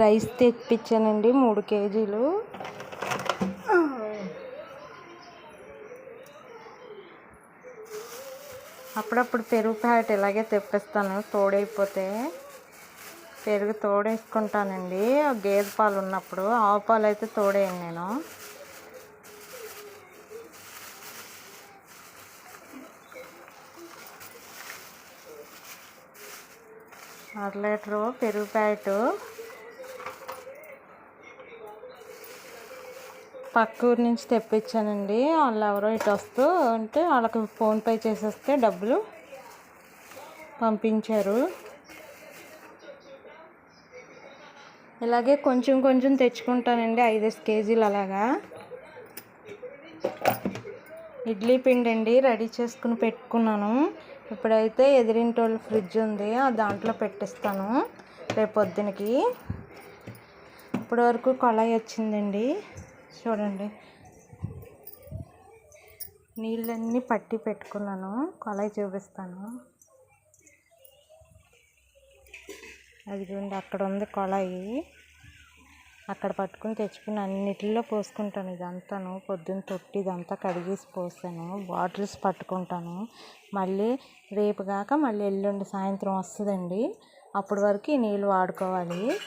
Rice తెప్పించానండి మూడు కేజీలు. అప్పుడప్పుడు పెరుగు ప్యాకెట్ ఇలాగే తెప్పిస్తాను తోడైపోతే. పెరుగు తోడేసుకుంటానండి. గేదె పాలు ఉన్నప్పుడు ఆవు పాలు అయితే తోడేయను నేను. అర లీటరు పెరుగు ప్యాకెట్ పక్క ఊరి నుంచి తెప్పించానండి. వాళ్ళు ఎవరో ఇటు వస్తూ అంటే వాళ్ళకి ఫోన్పే చేసేస్తే డబ్బులు పంపించారు. ఇలాగే కొంచెం కొంచెం తెచ్చుకుంటానండి ఐదేసి కేజీలు అలాగా. ఇడ్లీ పిండి అండి రెడీ చేసుకుని పెట్టుకున్నాను. ఇప్పుడైతే ఎదిరింటి వాళ్ళ ఫ్రిడ్జ్ ఉంది దాంట్లో పెట్టిస్తాను రేపు పొద్దునకి ఇప్పటివరకు వరకు వచ్చిందండి. చూడండి. నీళ్ళన్నీ పట్టి పెట్టుకున్నాను. కొళాయి చూపిస్తాను. అది చూడండి అక్కడ ఉంది కొలాయి అక్కడ పట్టుకుని తెచ్చుకుని అన్నిటిలో పోసుకుంటాను ఇదంతాను. పొద్దున్న తొట్టి ఇదంతా కడిగేసి పోసాను. బాటిల్స్ పట్టుకుంటాను. మళ్ళీ రేపు కాక మళ్ళీ ఎల్లుండి సాయంత్రం వస్తుందండి. అప్పటి వరకు ఈ నీళ్ళు వాడుకోవాలి.